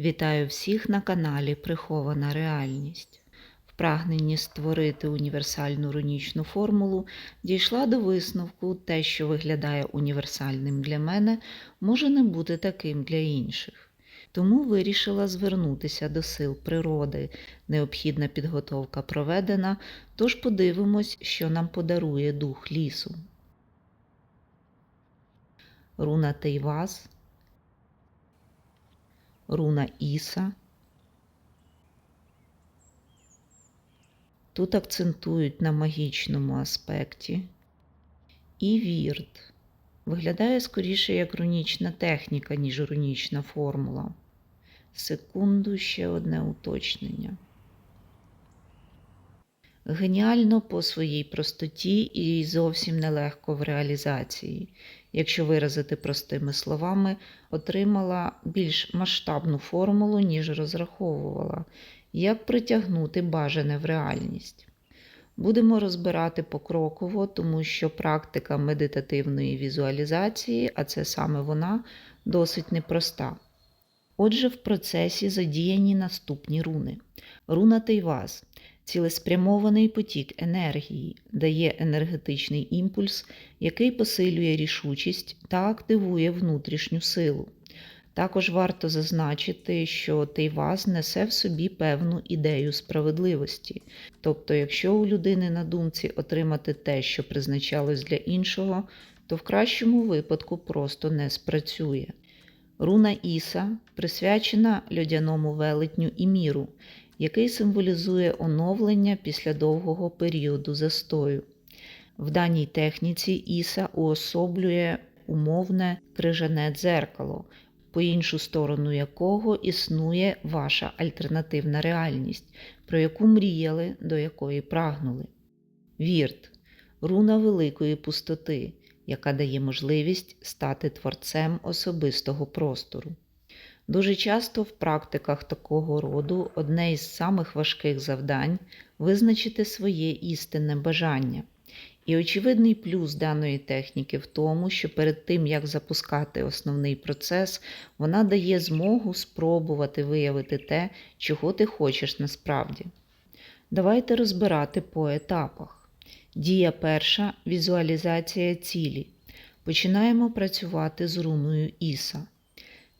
Вітаю всіх на каналі Прихована Реальність. В прагненні створити універсальну рунічну формулу дійшла до висновку, те, що виглядає універсальним для мене, може не бути таким для інших. Тому вирішила звернутися до сил природи. Необхідна підготовка проведена, тож подивимось, що нам подарує дух лісу. Руна Тейваз – руна Іса. Тут акцентують на магічному аспекті. І вірт. Виглядає скоріше як рунічна техніка, ніж рунічна формула. Секунду ще одне уточнення. Геніально по своїй простоті і зовсім нелегко в реалізації. Якщо виразити простими словами, отримала більш масштабну формулу, ніж розраховувала, як притягнути бажане в реальність. Будемо розбирати покроково, тому що практика медитативної візуалізації, а це саме вона, досить непроста. Отже, в процесі задіяні наступні руни. Руна Тейваз цілеспрямований потік енергії, дає енергетичний імпульс, який посилює рішучість та активує внутрішню силу. Також варто зазначити, що Тейваз несе в собі певну ідею справедливості. Тобто, якщо у людини на думці отримати те, що призначалось для іншого, то в кращому випадку просто не спрацює. Руна Іса присвячена льодяному велетню і міру, який символізує оновлення після довгого періоду застою. В даній техніці Іса уособлює умовне крижане дзеркало, по іншу сторону якого існує ваша альтернативна реальність, про яку мріяли, до якої прагнули. Вірт руна великої пустоти, яка дає можливість стати творцем особистого простору. Дуже часто в практиках такого роду одне із самих важких завдань визначити своє істинне бажання. І очевидний плюс даної техніки в тому, що перед тим, як запускати основний процес, вона дає змогу спробувати виявити те, чого ти хочеш насправді. Давайте розбирати по етапах. Дія перша візуалізація цілі. Починаємо працювати з руною Іса.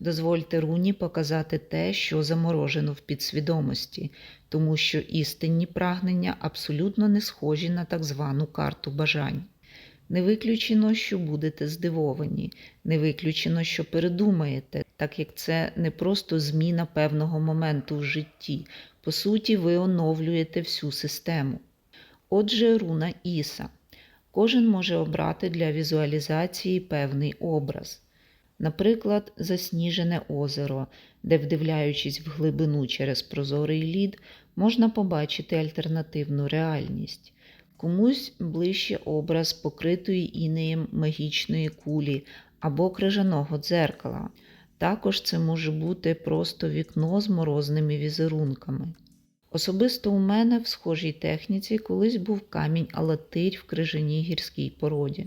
Дозвольте руні показати те, що заморожено в підсвідомості, тому що істинні прагнення абсолютно не схожі на так звану карту бажань. Не виключено, що будете здивовані, не виключено, що передумаєте, так як це не просто зміна певного моменту в житті. По суті, ви оновлюєте всю систему. Отже, руна Іса. Кожен може обрати для візуалізації певний образ. Наприклад, засніжене озеро, де, вдивляючись в глибину через прозорий лід, можна побачити альтернативну реальність, комусь ближче образ покритої інеєм магічної кулі або крижаного дзеркала. Також це може бути просто вікно з морозними візерунками. Особисто у мене в схожій техніці колись був камінь алатирь в крижаній гірській породі.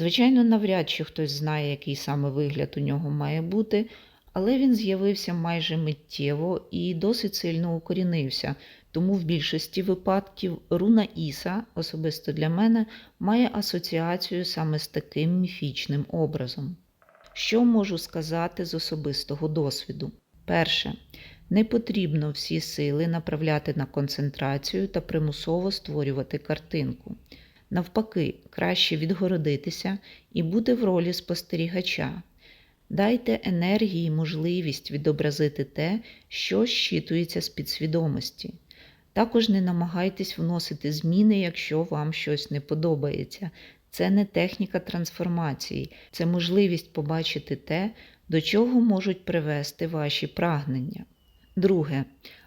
Звичайно, навряд чи хтось знає, який саме вигляд у нього має бути, але він з'явився майже миттєво і досить сильно укорінився, тому в більшості випадків руна Іса, особисто для мене, має асоціацію саме з таким міфічним образом. Що можу сказати з особистого досвіду? Перше, не потрібно всі сили направляти на концентрацію та примусово створювати картинку. Навпаки, краще відгородитися і бути в ролі спостерігача. Дайте енергії можливість відобразити те, що щитується з підсвідомості. Також не намагайтесь вносити зміни, якщо вам щось не подобається. Це не техніка трансформації, це можливість побачити те, до чого можуть привести ваші прагнення. Друге,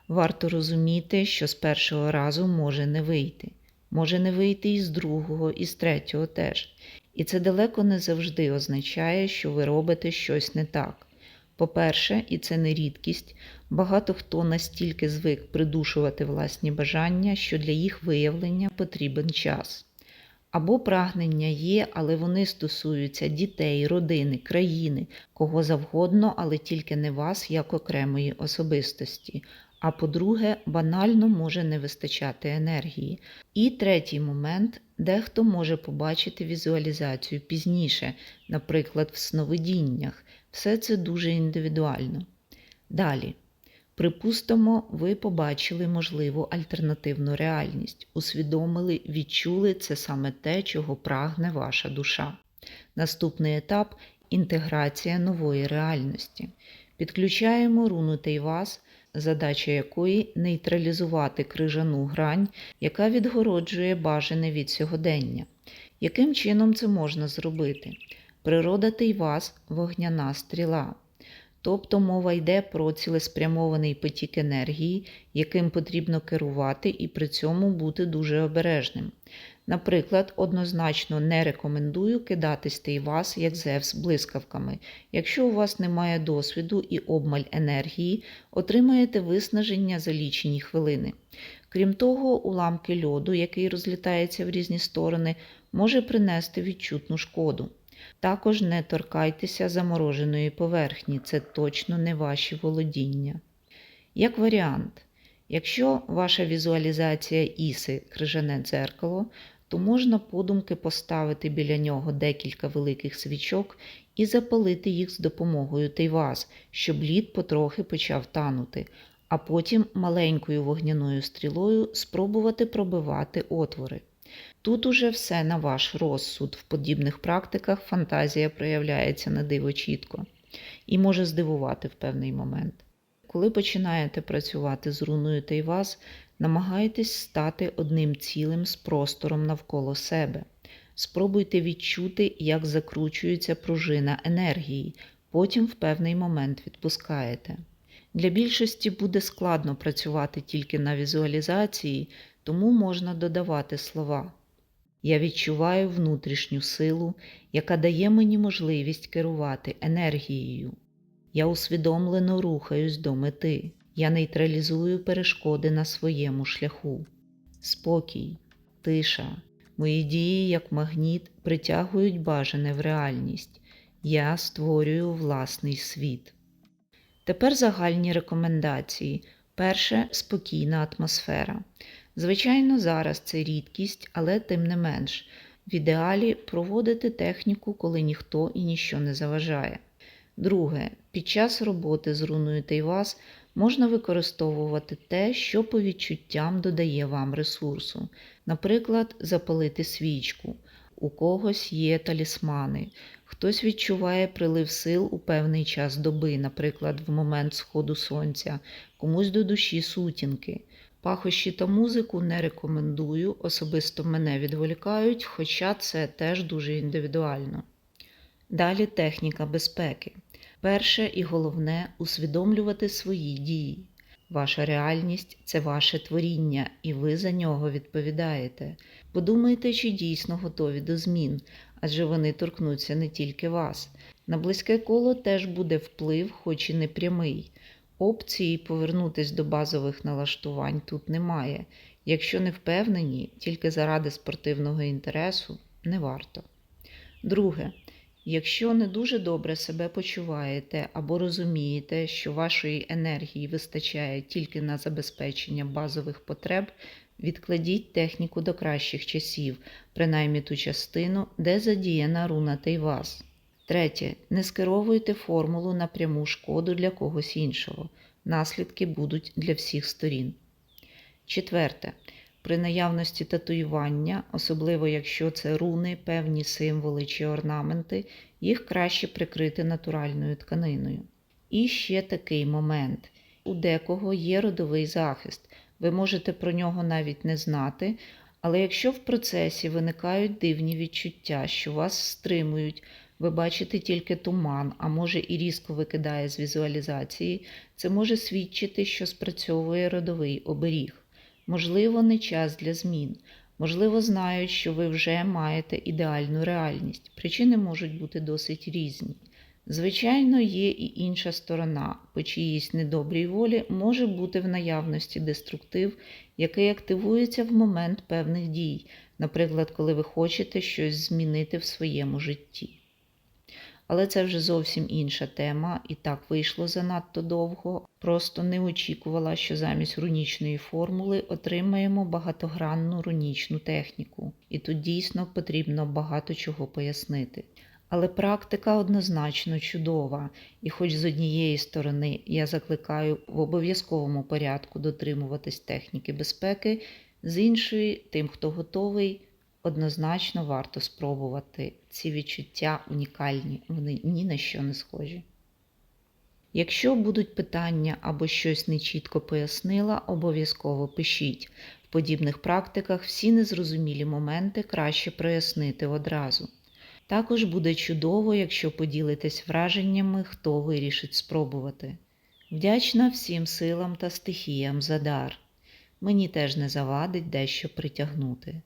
варто розуміти, що з першого разу може не вийти може не вийти із другого, і з третього теж. І це далеко не завжди означає, що ви робите щось не так. По-перше, і це не рідкість, багато хто настільки звик придушувати власні бажання, що для їх виявлення потрібен час. Або прагнення є, але вони стосуються дітей, родини, країни, кого завгодно, але тільки не вас як окремої особистості. А по-друге, банально може не вистачати енергії. І третій момент, дехто може побачити візуалізацію пізніше, наприклад, в сновидіннях. Все це дуже індивідуально. Далі. Припустимо, ви побачили можливу альтернативну реальність, усвідомили, відчули це саме те, чого прагне ваша душа. Наступний етап інтеграція нової реальності. Підключаємо руну Тейвас, задача якої нейтралізувати крижану грань, яка відгороджує бажане від сьогодення. Яким чином це можна зробити? Природа Тейвас вогняна стріла. Тобто мова йде про цілеспрямований потік енергії, яким потрібно керувати і при цьому бути дуже обережним. Наприклад, однозначно не рекомендую кидатись Тейвас як Зевс блискавками. Якщо у вас немає досвіду і обмаль енергії, отримаєте виснаження за лічені хвилини. Крім того, уламки льоду, який розлітається в різні сторони, може принести відчутну шкоду. Також не торкайтеся замороженої поверхні, це точно не ваші володіння. Як варіант, якщо ваша візуалізація іси крижане дзеркало, то можна подумки поставити біля нього декілька великих свічок і запалити їх з допомогою тейваз, щоб лід потрохи почав танути, а потім маленькою вогняною стрілою спробувати пробивати отвори. Тут уже все на ваш розсуд. В подібних практиках фантазія проявляється на диво чітко і може здивувати в певний момент. Коли починаєте працювати з руною Тейвас, намагайтесь стати одним цілим з простором навколо себе. Спробуйте відчути, як закручується пружина енергії, потім в певний момент відпускаєте. Для більшості буде складно працювати тільки на візуалізації, тому можна додавати слова. Я відчуваю внутрішню силу, яка дає мені можливість керувати енергією. Я усвідомлено рухаюсь до мети. Я нейтралізую перешкоди на своєму шляху. Спокій, тиша. Мої дії, як магніт, притягують бажане в реальність. Я створюю власний світ. Тепер загальні рекомендації. Перше спокійна атмосфера. Звичайно, зараз це рідкість, але тим не менш, в ідеалі проводити техніку, коли ніхто і ніщо не заважає. Друге, під час роботи з руною Тейвас можна використовувати те, що по відчуттям додає вам ресурсу, наприклад, запалити свічку. У когось є талісмани, хтось відчуває прилив сил у певний час доби, наприклад, в момент сходу сонця, комусь до душі сутінки. Пахощі та музику не рекомендую, особисто мене відволікають, хоча це теж дуже індивідуально. Далі техніка безпеки. Перше і головне усвідомлювати свої дії. Ваша реальність це ваше творіння, і ви за нього відповідаєте. Подумайте, чи дійсно готові до змін, адже вони торкнуться не тільки вас. На близьке коло теж буде вплив, хоч і не прямий. Опції повернутися до базових налаштувань тут немає. Якщо не впевнені, тільки заради спортивного інтересу не варто. Друге, якщо не дуже добре себе почуваєте або розумієте, що вашої енергії вистачає тільки на забезпечення базових потреб, відкладіть техніку до кращих часів, принаймні ту частину, де задіяна руна Тейвас. Третє. Не скеровуйте формулу на пряму шкоду для когось іншого. Наслідки будуть для всіх сторін. Четверте. При наявності татуювання, особливо якщо це руни, певні символи чи орнаменти, їх краще прикрити натуральною тканиною. І ще такий момент: у декого є родовий захист, ви можете про нього навіть не знати, але якщо в процесі виникають дивні відчуття, що вас стримують, ви бачите тільки туман, а може і різко викидає з візуалізації, це може свідчити, що спрацьовує родовий оберіг. Можливо, не час для змін, можливо, знають, що ви вже маєте ідеальну реальність. Причини можуть бути досить різні. Звичайно, є і інша сторона, по чиїсь недобрій волі може бути в наявності деструктив, який активується в момент певних дій, наприклад, коли ви хочете щось змінити в своєму житті. Але це вже зовсім інша тема, і так вийшло занадто довго. Просто не очікувала, що замість рунічної формули отримаємо багатогранну рунічну техніку, і тут дійсно потрібно багато чого пояснити. Але практика однозначно чудова, і хоч з однієї сторони я закликаю в обов'язковому порядку дотримуватись техніки безпеки, з іншої, тим, хто готовий, однозначно варто спробувати. Ці відчуття унікальні, вони ні на що не схожі. Якщо будуть питання або щось нечітко пояснила, обов'язково пишіть. В подібних практиках всі незрозумілі моменти краще прояснити одразу. Також буде чудово, якщо поділитесь враженнями, хто вирішить спробувати. Вдячна всім силам та стихіям за дар. Мені теж не завадить дещо притягнути.